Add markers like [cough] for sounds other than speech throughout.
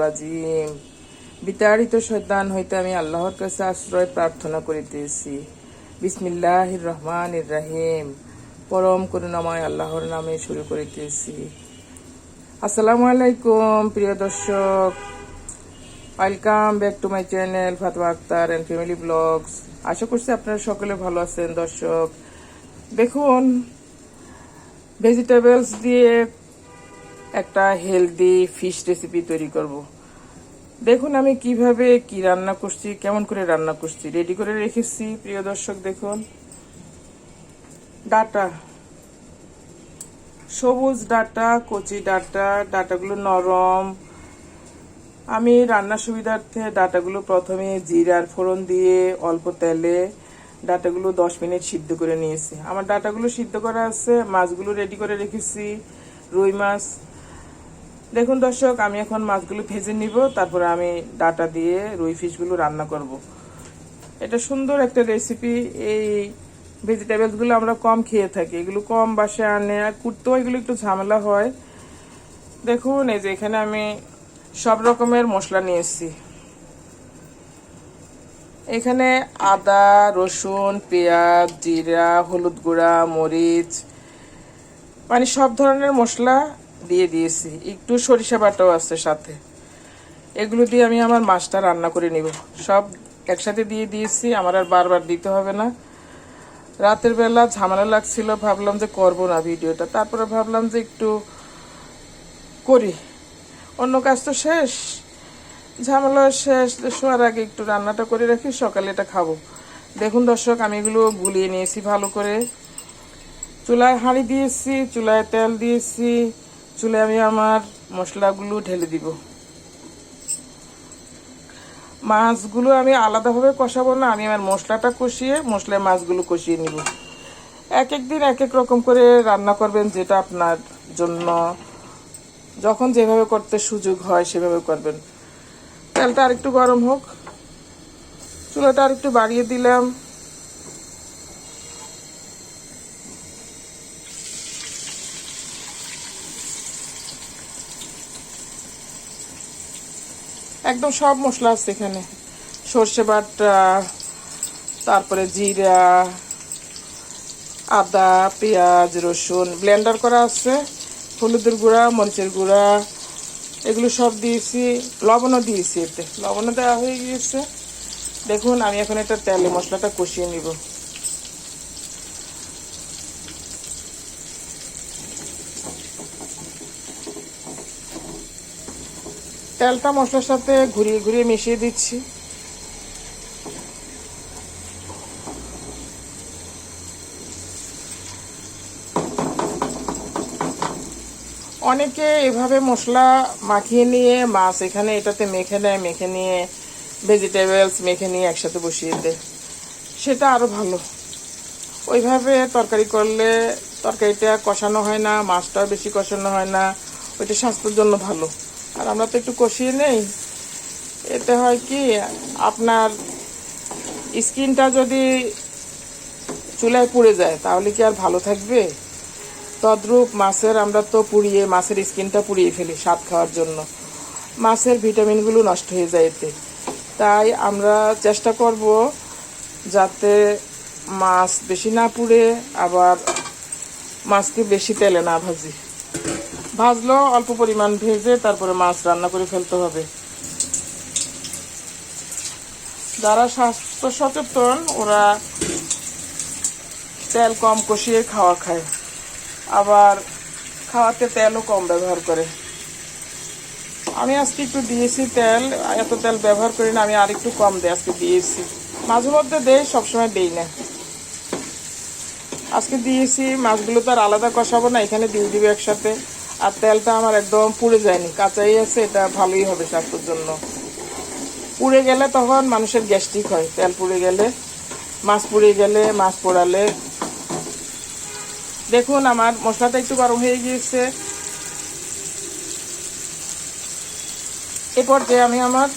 রাজিম। বিতাড়িত শয়তান হইতে আমি আল্লাহর কাছে আশ্রয় প্রার্থনা করিতেছি। বিসমিল্লাহির রহমানির রাহিম। পরম করুণাময় আল্লাহর নামে শুরু করিতেছি। আসসালামু আলাইকুম, প্রিয় দর্শক। Welcome back to my channel Fatma Akter and family vlogs আশা করছি আপনারা সকলে ভালো আছেন, দর্শক। দেখুন ভেজিটেবলস দিয়ে একটা হেলদি ফিশ রেসিপি তৈরি করব। দেখুন আমি কীভাবে কি রান্না করছি, কেমন করে রান্না করছি। রেডি করে রেখেছি, প্রিয় দর্শক দেখুন। ডাটা। সবুজ ডাটা, কচি ডাটা, ডাটাগুলো নরম। আমি রান্নার সুবিধার্থে ডাটাগুলো প্রথমে জিরার ফোড়ন দিয়ে অল্প তেলে ডাটাগুলো দশ মিনিট সিদ্ধ করে নিয়েছি। আমার ডাটাগুলো সিদ্ধ করা আছে, মাছগুলো রেডি করে রেখেছি, রুই মাছ দেখুন দর্শক, আমি এখন মাছগুলো ভেজে নিব, তারপরে আমি ডাটা দিয়ে রুই ফিশগুলো রান্না করব। এটা সুন্দর একটা রেসিপি এই ভেজিটেবলসগুলো আমরা কম খেয়ে থাকি, এগুলো কম বাসায় আনে, আর কুটতেও এগুলো একটু ঝামেলা হয় দেখুন, এই যে এখানে আমি সব রকমের মশলা নিয়েছি এখানে আদা, রসুন, পেঁয়াজ, জিরা, হলুদ গুঁড়া, মরিচ মানে সব ধরনের মশলা দিয়ে দিয়েছি। একটু সরিষা বাটাও আছে সাথে। এগুলো দিয়ে আমি আমার মাছটা রান্না করে নিব। সব একসাথে দিয়ে দিয়েছি, আমার আর বারবার দিতে হবে না। রাতের বেলা ঝামেলা লাগছিল, ভাবলাম যে করব না ভিডিওটা। তারপরে ভাবলাম যে একটু করি। অন্য কাজ তো শেষ। ঝামেলা শেষ, শোয়ার আগে একটু রান্নাটা করে রাখি, সকালে এটা খাব। দেখুন দর্শক, আমি এগুলো গুলিয়ে নিয়েছি ভালো করে। চুলায় হাঁড়ি দিয়েছি, চুলায় তেল দিয়েছি। চুলায় আমি আমার মশলাগুলো ঢেলে দিব। মাছগুলো আমি আলাদাভাবে কষাবো না, আমি আমার মশলাটা কষিয়ে মশলায় মাছগুলো কষিয়ে নিব। এক এক দিন এক এক রকম করে রান্না করবেন যেটা আপনার জন্য যখন যেভাবে করতে সুযোগ হয় সেভাবে করবেন। তেলটা আরেকটু গরম হোক। চুলাটা আরেকটু বাড়িয়ে দিলাম। একদম সব মশলা আছে এখানে। সর্ষে বাটা, তারপরে জিরা, আদা, পেঁয়াজ, রসুন ব্লেন্ডার করা আছে, হলুদের গুঁড়া, মরিচের গুঁড়া, এগুলো সব দিয়েছি, লবণও দিয়েছি এতে। লবণও দেওয়া হয়ে গিয়েছে। দেখুন, আমি এখন একটা তেলে মশলাটা কষিয়ে নিব। তেলটা মশলার সাথে ঘুরিয়ে ঘুরিয়ে মিশিয়ে দিচ্ছি। অনেকে এভাবে মশলা মাখিয়ে নিয়ে মাছ এখানে এটাতে মেখে নেয়, মেখে নিয়ে ভেজিটেবলস মেখে নিয়ে একসাথে বসিয়ে দেয়। সেটা আরও ভালো। ওইভাবে তরকারি করলে তরকারিটা কষানো হয় না, মাছটাও বেশি কষানো হয় না, ওইটা স্বাস্থ্যের জন্য ভালো। আর আমরা তো একটু কষিয়ে নেই। এতে হয় কি, আপনার স্কিনটা যদি চুলায় পুড়ে যায়, তাহলে কি আর ভালো থাকবে? তদ্রূপ মাছের আমরা তো পুড়িয়ে, মাছের স্কিনটা পুড়িয়ে ফেলি স্বাদ খাওয়ার জন্য। মাছের ভিটামিনগুলো নষ্ট হয়ে যায় এতে। তাই আমরা চেষ্টা করব যাতে মাছ বেশি না পুড়ে, আবার মাছকে বেশি তেলে না ভাজি। ভাজলো, অল্প পরিমাণ ভেজে তারপরে মাছ রান্না করে ফেলতে হবে। যারা স্বাস্থ্য সচেতন ওরা তেল কম কষিয়ে খাওয়া খায়। আবার খাওয়াতে তেলও কম ব্যবহার করে। আমি আজকে একটু দিয়েছি তেল, এত তেল ব্যবহার করি না, আমি আর একটু কম দিই আজকে দিয়েছি। মাঝে মধ্যে দেই, সবসময় দেই না। আজকে দিয়েছি, মাছগুলো তো আর আলাদা কষাবো না, এখানে দিয়ে দিবে একসাথে। আর তেলটা আমার একদম পুড়ে যায়নি। কাঁচাই আছে, এটা ভালোই হবে স্বাস্থ্যের জন্য। পুড়ে গেলে তখন মানুষের গ্যাস্ট্রিক হয়। তেল পুড়ে গেলে, মাছ পুড়ে গেলে, মাছ পোড়ালে। দেখুন, আমার মশলাটা একটু গরম হয়ে গিয়েছে। এরপর যে আমি আমার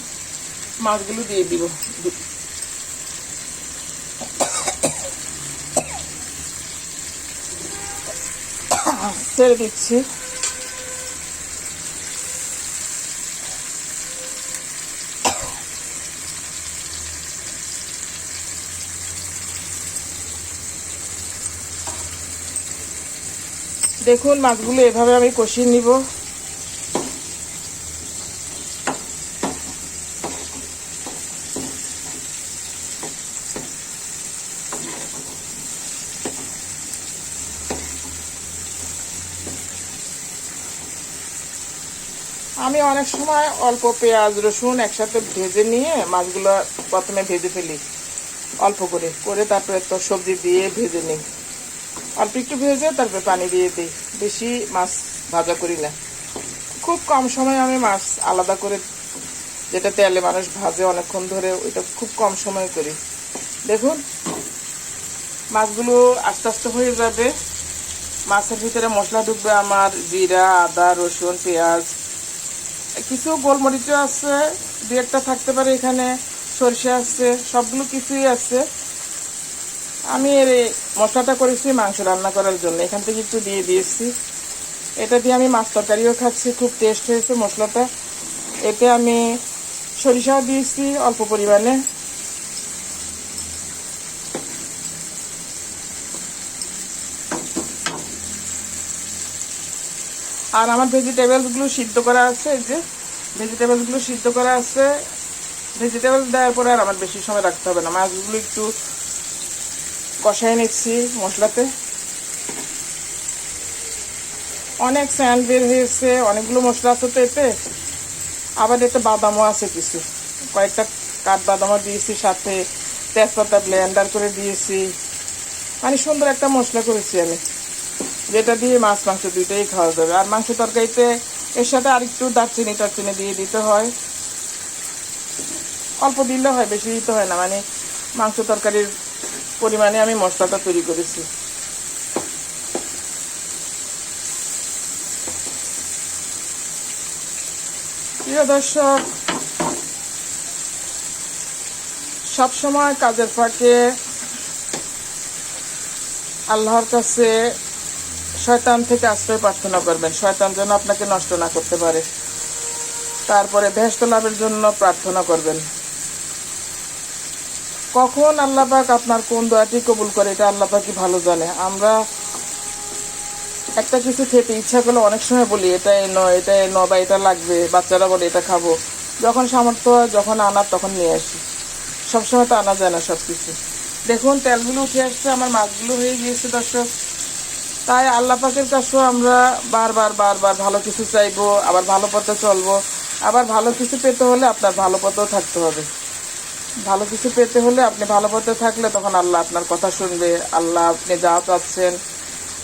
মাছগুলো দিয়ে দিব। [coughs] ছেড়ে দিচ্ছি। দেখুন মাছগুলো এভাবে আমি কষিয়ে নিব। আমি অনেক সময় অল্প পেঁয়াজ, রসুন একসাথে ভেজে নিয়ে মাছগুলো প্রথমে ভেজে ফেলি, অল্প করে করে তারপরে তো সবজি দিয়ে ভেজে নিই। অল্প একটু ভেজে তারপরে পানি দিয়ে দিই। বেশি মাছ ভাজা করি না। খুব কম সময় আমি মাছ আলাদা করে যেটা তেলে মানুষ ভাজে অনেকক্ষণ ধরে, ওইটা খুব কম সময় করি। দেখুন, মাছগুলো আস্তে আস্তে হয়ে যাবে। মাছের ভিতরে মশলা ঢুকবে আমার জিরা, আদা, রসুন, পেঁয়াজ। কিছু গোলমরিচও আছে, দু একটা থাকতে পারে এখানে। সরিষা আছে, সবগুলো কিছুই আছে। আমি এর মশলাটা করেছি মাংস রান্না করার জন্য। এখান থেকে একটু দিয়ে দিয়েছি। এটা দিয়ে আমি মাছ তরকারিও খাচ্ছি, খুব টেস্ট হয়েছে মশলাটা। এতে আমি সরিষাও দিয়েছি অল্প পরিমাণে। আর আমার ভেজিটেবলসগুলো সিদ্ধ করা আছে যে ভেজিটেবলসগুলো সিদ্ধ করা আছে। ভেজিটেবলস দেওয়ার পরে আর আমার বেশি সময় রাখতে হবে না। মাছগুলো একটু কষাই নিচ্ছি মশলাতে। অনেক স্যান্ড বের হয়েছে, অনেকগুলো মশলা আছে তো এতে। আবার এতে বাদামও আছে কিছু। কয়েকটা কাঠ বাদামও দিয়েছি, সাথে তেজপাতা ব্লেন্ডার করে দিয়েছি। মানে সুন্দর একটা মশলা করেছি আমি। যেটা দিয়ে মাছ মাংস দুইটাই খাওয়া যাবে। আর মাংস তরকারিতে এর সাথে আরেকটু দারচিনি টারচিনি দিয়ে দিতে হয়। অল্প দিলে হয়, বেশি দিতে হয় না। মানে মাংস তরকারির পরিমাণে আমি মশলাটা তৈরি করেছি। প্রিয় দর্শক, সবসময় কাজের ফাঁকে আল্লাহর কাছে শয়তান থেকে আশ্রয় প্রার্থনা করবেন। শয়তান যেন আপনাকে নষ্ট না করতে পারে। তারপরে ভেস্ত লাভের জন্য প্রার্থনা করবেন। কখন আল্লাহ পাক আপনার কোন দোয়াটি কবুল করে এটা আল্লাহ পাকই ভালো জানে? আমরা একটা কিছু খেতে ইচ্ছা করলে অনেক সময় বলি এটা এনো এটা এনো বা এটা লাগবে, বাচ্চারা বলে এটা খাব। যখন সামর্থ্য যখন আনার, তখন নিয়ে আসি। সবসময় তো আনা যায় না সব কিছু দেখুন, তেলগুলো উঠে আসছে, আমার মাছগুলো হয়ে গিয়েছে, দর্শক। তাই আল্লাহ পাকের কাছেও আমরা বারবার বারবার ভালো কিছু চাইব, আবার ভালো পথে চলবো। আবার ভালো কিছু পেতে হলে আপনার ভালো পথেও থাকতে হবে। ভালো কিছু পেতে হলে আপনি ভালো পথে থাকলে তখন আল্লাহ আপনার কথা শুনবে, আল্লাহ আপনি যা চাচ্ছেন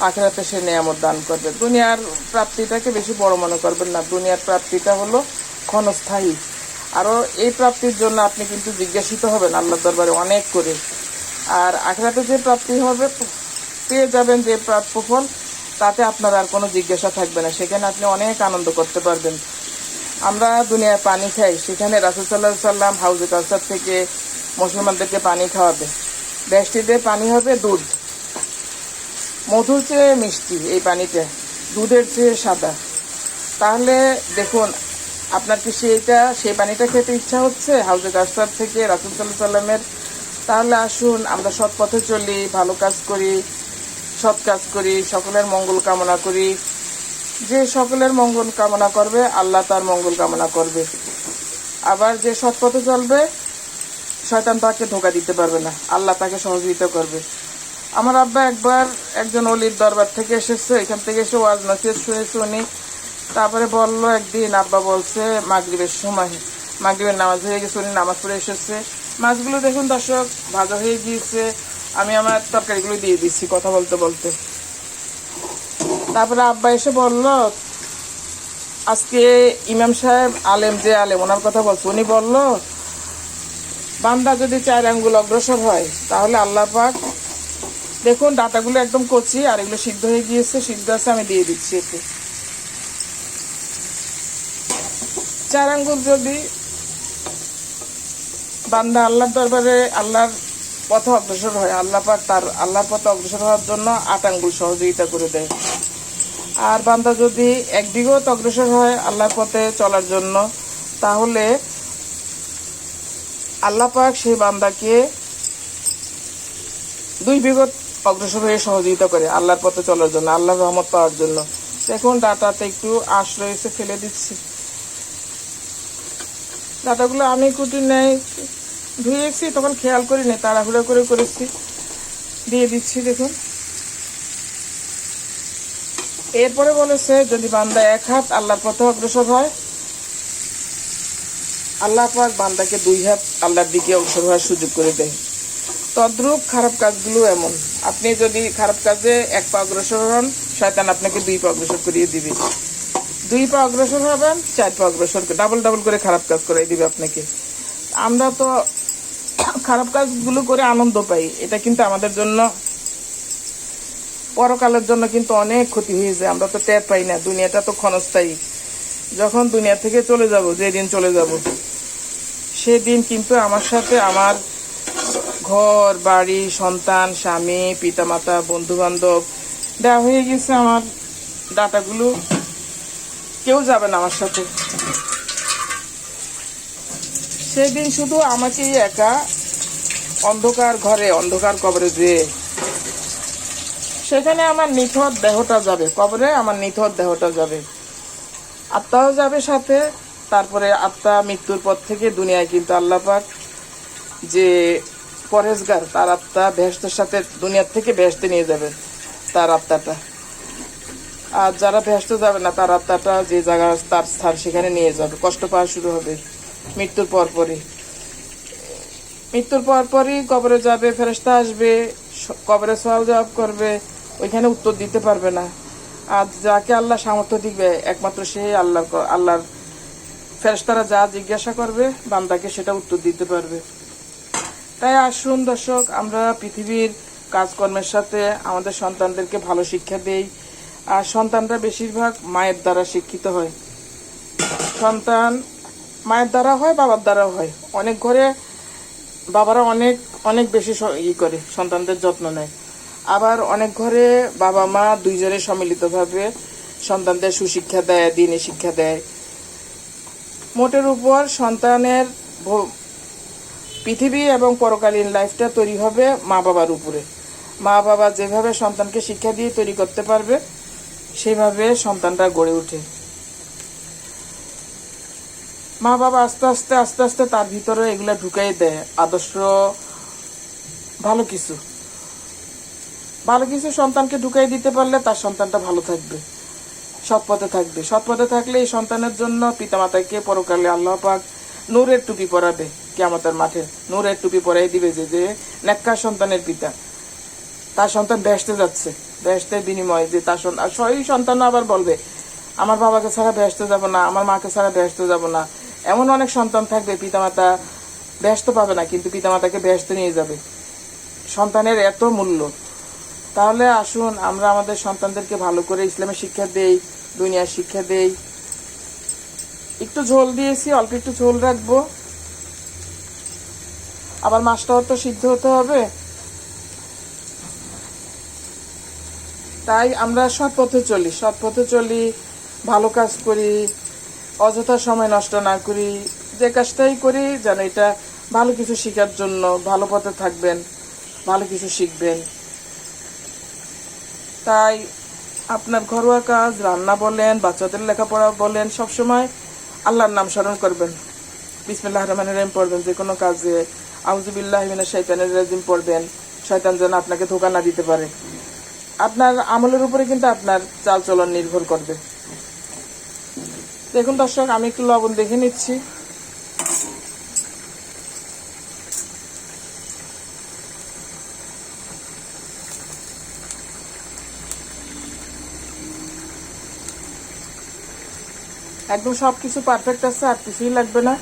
আখেরাতে সে নিয়ামত দান করবে। দুনিয়ার প্রাপ্তিটাকে বেশি বড় মনে করবেন না। দুনিয়ার প্রাপ্তিটা হলো ক্ষণস্থায়ী। আরও এই প্রাপ্তির জন্য আপনি কিন্তু জিজ্ঞাসিত হবেন আল্লাহ দরবারে অনেক করে। আর আখেরাতে যে প্রাপ্তি হবে, পেয়ে যাবেন যে প্রাপ্য ফল, তাতে আপনার আর কোনো জিজ্ঞাসা থাকবে না। সেখানে আপনি অনেক আনন্দ করতে পারবেন। আমরা দুনিয়ায় পানি খাই, সেখানে রাসুল সাল্লাহ সাল্লাম হাউজে কালচার থেকে মুসলমানদেরকে পানি খাওয়াবে। ব্যষ্টিতে পানি হবে দুধ। মধুর চেয়ে মিষ্টি এই পানিটা, দুধের চেয়ে সাদা। তাহলে দেখুন, আপনার কি সেইটা, সেই পানিটা খেতে ইচ্ছা হচ্ছে হাউজে কাস্টার থেকে রাসুল সাল্লাহ সাল্লামের তাহলে আসুন, আমরা সৎ পথে চলি, ভালো কাজ করি, সৎ কাজ করি, সকলের মঙ্গল কামনা করি। যে সকলের মঙ্গল কামনা করবে, আল্লাহ তার মঙ্গল কামনা করবে। আবার যে সৎ পথে চলবে, শয়তান তাকে ধোকা দিতে পারবে না। আল্লাহ তাকে সহযোগিতা করবে। আমার আব্বা একবার একজন অলির দরবার থেকে এসেছে, এখান থেকে এসে ওয়াজ নসিহত শুনেছে উনি। তারপরে বলল, একদিন আব্বা বলছে, মাগরিবের সময়। মাগরিবের নামাজ হয়ে গেছে, উনি নামাজ পড়ে এসেছে। মাছগুলো দেখুন দর্শক, ভাজা হয়ে গিয়েছে। আমি আমার তরকারিগুলো দিয়ে দিচ্ছি কথা বলতে বলতে। তারপরে আব্বা এসে বলল, আজকে ইমাম সাহেব আলেম যে আলেম, ওনার কথা বলছে। উনি বলল, বান্দা যদি চার আঙ্গুল অগ্রসর হয়, তাহলে আল্লাহ পাক, দেখুন ডাটাগুলো একদম কচি, আর এগুলো সিদ্ধ হয়ে গিয়েছে, সিদ্ধ আছে, আমি দিয়ে দিচ্ছি এতে। চার আঙ্গুল যদি বান্দা আল্লাহর দরবারে আল্লাহর পথে অগ্রসর হয়, আল্লাহ পাক তার আল্লাহর পথে অগ্রসর হওয়ার জন্য আট আঙ্গুল সহযোগিতা করে দেয়। আর বান্দা যদি এক বিগত অগ্রসর হয় আল্লাহর পথে চলার জন্য, তাহলে আল্লাহ পাক সেই বান্দাকে দুই বিগত অগ্রসর হয়ে সহযোগিতা করে আল্লাহর পথে চলার জন্য, আল্লাহর রহমত পাওয়ার জন্য। দেখুন, ডাটাতে একটু আঁশ রয়েছে, ফেলে দিচ্ছি। ডাটাগুলো আমি কুটি নেই ধুয়েছি তখন খেয়াল করি নি তাড়াহুড়ো করে করেছি। দিয়ে দিচ্ছি, দেখুন। এরপরে বলেছে, যদি বান্দা এক হাত আল্লাহর পথে অগ্রসর হয়, আল্লাহ পাক বান্দাকে দুই হাত আল্লাহর দিকে অগ্রসর হওয়ার সুযোগ করে দেয়। তদ্রূপ খারাপ কাজগুলো এমন। আপনি যদি খারাপ কাজে এক পা অগ্রসর হন, শয়তান আপনাকে দুই পা অগ্রসর করিয়ে দিবে। দুই পা অগ্রসর হবেন, চার পা অগ্রসর ডাবল ডাবল করে খারাপ কাজ করে দিবে আপনাকে। আমরা তো খারাপ কাজগুলো করে আনন্দ পাই। এটা কিন্তু আমাদের জন্য পরকালের জন্য কিন্তু অনেক ক্ষতি হয়ে যায়, আমরা তো টের পাই না, দুনিয়াটা তো ক্ষণস্থায়ী। যখন দুনিয়া থেকে চলে যাব, যেদিন চলে যাব, সেদিন কিন্তু আমার সাথে আমার ঘর, বাড়ি, সন্তান, স্বামী, পিতামাতা বন্ধু বান্ধব দেওয়া হয়ে গেছে আমার ডাটাগুলো, কেউ যাবে না আমার সাথে। সেদিন শুধু আমাকেই একা অন্ধকার ঘরে, অন্ধকার কবরে যেয়ে সেখানে আমার নিথর দেহটা যাবে। কবরে আমার নিথর দেহটা যাবে। আত্মাও যাবে সাথে, তারপরে আত্মা মৃত্যুর পর থেকে দুনিয়ায় কিন্তু আল্লাহ পাক যে পরেশগার তার আত্মা বেহেস্তের সাথে দুনিয়ার থেকে বেহেস্তে নিয়ে যাবে তার আত্মাটা। আর যারা বেহেস্তে যাবে না, তার আত্মাটা যে জায়গা, তার স্থান সেখানে নিয়ে যাবে। কষ্ট পাওয়া শুরু হবে মৃত্যুর পর পরই। মৃত্যুর পর পরই কবরে যাবে ফেরেস্তা আসবে কবরে সওয়াল জবাব করবে। ওইখানে উত্তর দিতে পারবে না। আর যাকে আল্লাহ সামর্থ্য দিবে, একমাত্র সে আল্লাহ আল্লাহর ফেরেস্তারা যা জিজ্ঞাসা করবে, বান্দাকে সেটা উত্তর দিতে পারবে। তাই আসুন দর্শক, আমরা পৃথিবীর কাজকর্মের সাথে আমাদের সন্তানদেরকে ভালো শিক্ষা দেই। আর সন্তানরা বেশিরভাগ মায়ের দ্বারা শিক্ষিত হয়। সন্তান মায়ের দ্বারা হয়, বাবার দ্বারাও হয়। অনেক ঘরে বাবারা অনেক অনেক বেশি ই করে, সন্তানদের যত্ন নেয়। আবার অনেক ঘরে বাবা মা দুইজনে সম্মিলিতভাবে সন্তানদের সুশিক্ষা দেয়, দিনে শিক্ষা দেয়। মোটের উপর সন্তানের পৃথিবী এবং পরকালীন লাইফটা তৈরি হবে মা বাবার উপরে। মা বাবা যেভাবে সন্তানকে শিক্ষা দিয়ে তৈরি করতে পারবে, সেভাবে সন্তানরা গড়ে ওঠে। মা বাবা আস্তে আস্তে আস্তে আস্তে তার ভিতরে এগুলা ঢুকাই দেয়, আদর্শ, ভালো কিছু। ভালো কিছু সন্তানকে ঢুকাই দিতে পারলে তার সন্তানটা ভালো থাকবে। সৎ পথে থাকবে। সৎ পথে থাকলে এই সন্তানের জন্য পিতামাতাকে পরকালে আল্লাহ পাক নূরের টুপি পরাবে কেয়ামতের মাঠে। নূরের টুপি পরাই দিবে যে যে নেককার সন্তানের পিতা। তার সন্তান বেহেস্তে যাচ্ছে। বেহেস্তের বিনিময়ে যে তার সন্তান সেই সন্তান আবার বলবে, আমার বাবাকে ছাড়া ব্যস্ত যাব না, আমার মাকে ছাড়া ব্যস্ত যাব না। এমন অনেক সন্তান থাকবে পিতামাতা ব্যস্ত পাবে না, কিন্তু পিতামাতাকে ব্যস্ত নিয়ে যাবে। সন্তানের এত মূল্য। তাহলে আসুন, আমরা আমাদের সন্তানদেরকে ভালো করে ইসলামের শিক্ষা দেই, দুনিয়ার শিক্ষা দেই। একটু ঝোল দিয়েছি, অল্প একটু ঝোল রাখব। আবার মাছটাও তো সিদ্ধ হতে হবে। তাই আমরা সৎ পথে চলি, সৎ পথে চলি, ভালো কাজ করি, অযথা সময় নষ্ট না করি, যে কাজটাই করি যেন এটা ভালো কিছু শেখার জন্য, ভালো পথে থাকবেন, ভালো কিছু শিখবেন। তাই আপনার ঘরোয়া কাজ, রান্না বলেন, বাচ্চাদের লেখাপড়া বলেন, সবসময় আল্লাহর নাম স্মরণ করবেন। বিসমিল্লাহ রহমান রহিম পড়বেন, যে কোনো কাজে। আউজুবিল্লাহ মিনা শৈতানের রাজিম পড়বেন। শয়তান যেন আপনাকে ধোকা না দিতে পারে। আপনার আমলের উপরে কিন্তু আপনার চালচলন নির্ভর করবে। দেখুন দর্শক, আমি একটু লবণ দেখে নিচ্ছি। একদম সব কিছু পারফেক্ট আছে, আর কিছুই লাগবে না।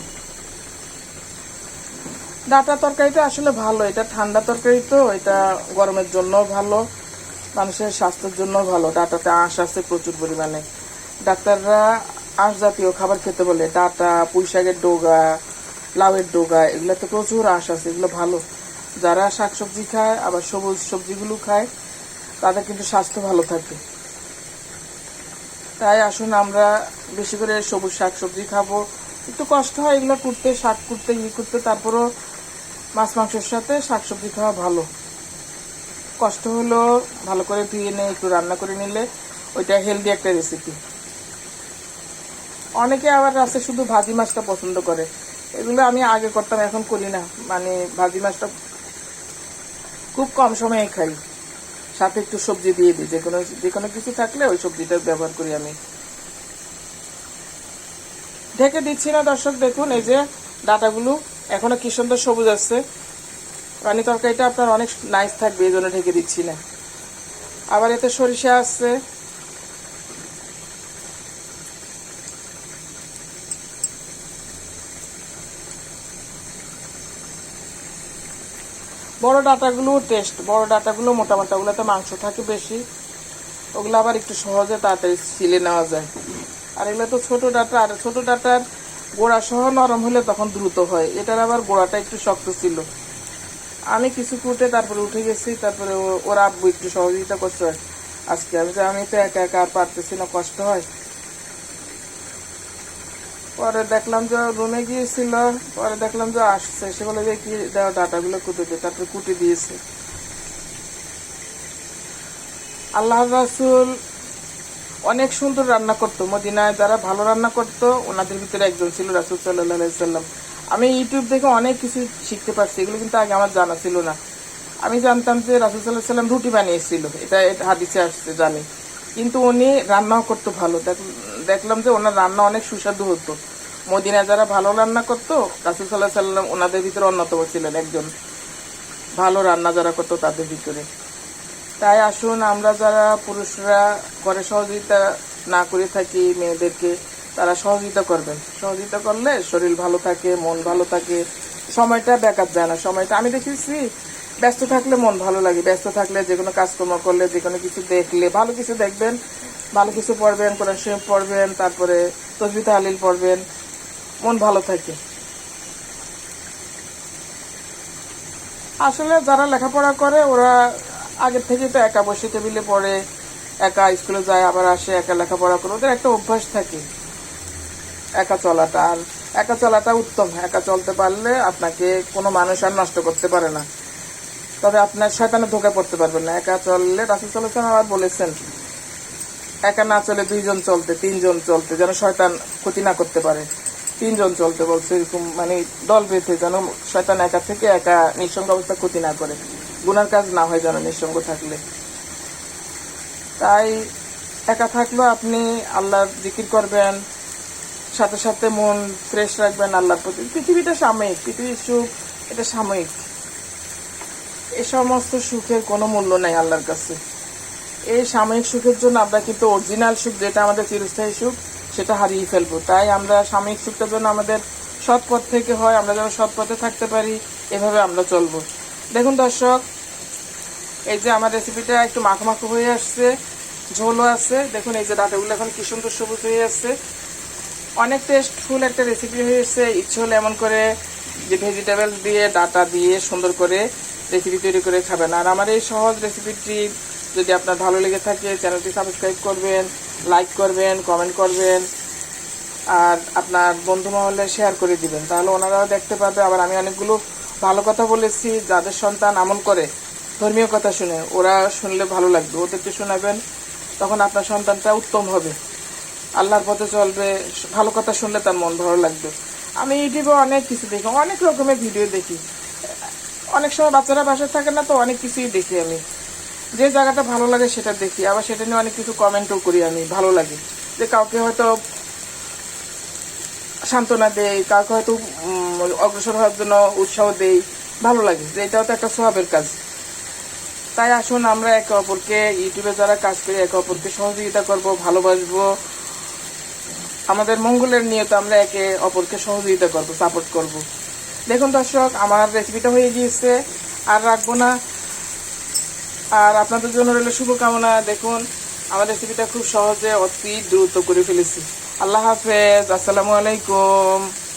ডাটা তরকারিটা আসলে ভালো, এটা ঠান্ডা তরকারি তো, এটা গরমের জন্য ভালো, মানুষের স্বাস্থ্যের জন্য ভালো, ডাটাতে আঁশ আছে প্রচুর পরিমাণে। ডাক্তাররা আঁশ জাতীয় খাবার খেতে বলে, ডাটা পুঁই শাকের ডোগা, লাউয়ের ডোগা, এগুলোতে প্রচুর আঁশ আছে, এগুলো ভালো। যারা শাকসবজি খায়, আবার সবুজ সবজিগুলো খায়, তাদের কিন্তু স্বাস্থ্য ভালো থাকে। তাই আসুন আমরা বেশি করে সবুজ শাক সবজি খাব। একটু কষ্ট হয় এগুলো করতে শাক করতে ই করতে তারপরও মাছ, মাংসের সাথে শাক সবজি খাওয়া ভালো। কষ্ট হলো ভালো করে ধুয়ে নিয়ে, একটু রান্না করে নিলে ওইটা হেলদি একটা রেসিপি অনেকে আবার আছে শুধু ভাজি মাছটা পছন্দ করে। এগুলো আমি আগে করতাম, এখন করি না। মানে ভাজি মাছটা খুব কম সময়ে খাই। সাথে একটু সবজি দিয়ে দিই। যে কোনো যে কোনো কিছু থাকলে ওই সবজিটা ব্যবহার করি আমি। ঢেকে দিচ্ছি না দর্শক, দেখুন এই যে ডাটাগুলো এখনও কি সুন্দর সবুজ আছে পানি তরকারিটা আপনার অনেক নাইস থাকবে, এই জন্য ঢেকে দিচ্ছি না। আবার এতে সরিষা আছে। বড় ডাটাগুলো টেস্ট বড় ডাটাগুলো মোটা মোটাগুলোতে মাংস থাকে বেশি। ওগুলো আবার একটু সহজে তাড়াতাড়ি ছিলে নেওয়া যায়। আর এগুলো তো ছোট ডাটা, আর ছোট ডাটার গোড়া সহ নরম হলে তখন দ্রুত হয়। এটার আবার গোড়াটা একটু শক্ত ছিল। আমি কিছু কুটে তারপরে উঠে গেছি, তারপরে ওর আব্বু একটু সহযোগিতা করছে। আজকে আমি আমি তো একা একা আর পারতেছি না, কষ্ট হয়। পরে দেখলাম যে রুমে গিয়েছিল, পরে দেখলাম যে আসছে। সে বলে যে কি দাও ডাটাগুলো কুটে দিয়ে তারপরে কুটে দিয়েছে। আল্লাহ রাসুল অনেক সুন্দর রান্না করতো। মদিনায় যারা ভালো রান্না করতো, ওনাদের ভিতরে একজন ছিল রাসুল সাল্লাহ সাল্লাম আমি ইউটিউব দেখে অনেক কিছু শিখতে পারছি, এগুলো কিন্তু আগে আমার জানা ছিল না। আমি জানতাম যে রাসুল সাল্লাহ সাল্লাম রুটি বানিয়েছিল। এটা হাদিসে আসছে, জানি। কিন্তু উনি রান্নাও করতো ভালো। দেখ- দেখলাম যে ওনার রান্না অনেক সুস্বাদু হতো। মদিনা যারা ভালো রান্না করতো, রাসুল সাল্লাহ সাল্লাম ওনাদের ভিতরে অন্যতম ছিলেন একজন ভালো রান্না যারা করতো তাদের ভিতরে। তাই আসুন আমরা যারা পুরুষরা করে সহযোগিতা না করে থাকি মেয়েদেরকে, তারা সহযোগিতা করবেন। সহযোগিতা করলে শরীর ভালো থাকে, মন ভালো থাকে। সময়টা বেকার যায় না, সময়টা আমি দেখেছি ব্যস্ত থাকলে মন ভালো লাগে। ব্যস্ত থাকলে যে কোনো কাজকর্ম করলে যে কোনো কিছু দেখলে, ভালো কিছু দেখবেন। ভালো কিছু পড়বেন, কোরআন শরীফ পড়বেন, তারপরে তসবি তাহলিল পড়বেন, মন ভালো থাকে। আসলে যারা লেখাপড়া করে, ওরা আগের থেকে তো একা বসে টেবিলে পড়ে, একা স্কুলে যায়, আবার আসে, একা লেখাপড়া করে, ওদের একটা অভ্যাস থাকে একা চলাটা। আর একা চলাটা উত্তম, একা চলতে পারলে আপনাকে কোনো মানুষ আর নষ্ট করতে পারে না। তবে আপনার শয়তানে ধোকা পড়তে পারবেন না। একা চললে রাসুল চলেছেন আবার বলেছেন একা না চলে দুইজন চলতে, তিনজন চলতে, যেন শয়তান ক্ষতি না করতে পারে। তিনজন চলতে বলছে এরকম মানে দল বেঁধে যেন শয়তান একা থেকে একা নিঃসঙ্গ অবস্থা ক্ষতি না করে। গুনার কাজ না হয় যেন নিঃসঙ্গ থাকলে। তাই একা থাকলেও আপনি আল্লাহর জিকির করবেন, সাথে সাথে মন ফ্রেশ রাখবেন আল্লাহর প্রতি। পৃথিবীটা সাময়িক, পৃথিবীর সুখ, এটা সাময়িক। এ সমস্ত সুখের কোনো মূল্য নাই আল্লাহর কাছে। এই সাময়িক সুখের জন্য আমরা কিন্তু অরিজিনাল সুখ যেটা আমাদের চিরস্থায়ী সুখ, সেটা হারিয়ে ফেলব। তাই আমরা সাময়িক সুখটার জন্য আমাদের সৎ পথ থেকে হয়, আমরা যেন সৎ পথে থাকতে পারি, এভাবে আমরা চলবো। দেখুন দর্শক, এই যে আমার রেসিপিটা একটু মাখো মাখো হয়ে আসছে, ঝোলও আছে। দেখুন এই যে ডাটাগুলো এখন কি সুন্দর সবুজ হয়ে আসছে। অনেক টেস্টফুল একটা রেসিপি হয়েছে ইচ্ছে হলে এমন করে যে ভেজিটেবল দিয়ে, ডাটা দিয়ে সুন্দর করে রেসিপি তৈরি করে খাবেন। আর আমার এই সহজ রেসিপিটি যদি আপনার ভালো লেগে থাকে, চ্যানেলটি সাবস্ক্রাইব করবেন, লাইক করবেন, কমেন্ট করবেন, আর আপনার বন্ধু মহলে শেয়ার করে দিবেন। তাহলে ওনারাও দেখতে পাবে। আবার আমি অনেকগুলো ভালো কথা বলেছি, যাদের সন্তান আমল করে, ধর্মীয় কথা শুনে, ওরা শুনলে ভালো লাগবে। ওদেরকে শোনাবেন, তখন আপনার সন্তানটা উত্তম হবে। আল্লাহর পথে চলবে, ভালো কথা শুনলে তার মন ভালো লাগবে। আমি ইউটিউবে অনেক কিছু দেখি, অনেক রকমের ভিডিও দেখি। অনেক সময় বাচ্চারা বাসায় থাকে না, তো অনেক কিছুই দেখি আমি। যে জায়গাটা ভালো লাগে সেটা দেখি। আবার সেটা নিয়ে অনেক কিছু কমেন্টও করি আমি, ভালো লাগে। যে কাউকে হয়তো সান্ত্বনা দেই, কাউকে হয়তো অগ্রসর হওয়ার জন্য উৎসাহ দেই, ভালো লাগে। যে এটাও তো একটা স্বভাবের কাজ। তাই আসুন আমরা একে অপরকে, ইউটিউবে যারা কাজ করি, একে অপরকে সহযোগিতা করব, ভালোবাসবো। আমাদের মঙ্গলের নিয়ত আমরা একে অপরকে সহযোগিতা করব সাপোর্ট করব। দেখুন দর্শক, আমার রেসিপিটা হয়ে গিয়েছে। আর রাখব না। আর আপনাদের জন্য রইল শুভকামনা। দেখুন আমার রেসিপিটা খুব সহজে অতি দ্রুত করে ফেলেছি। আল্লাহ হাফেজ, আসসালামু আলাইকুম।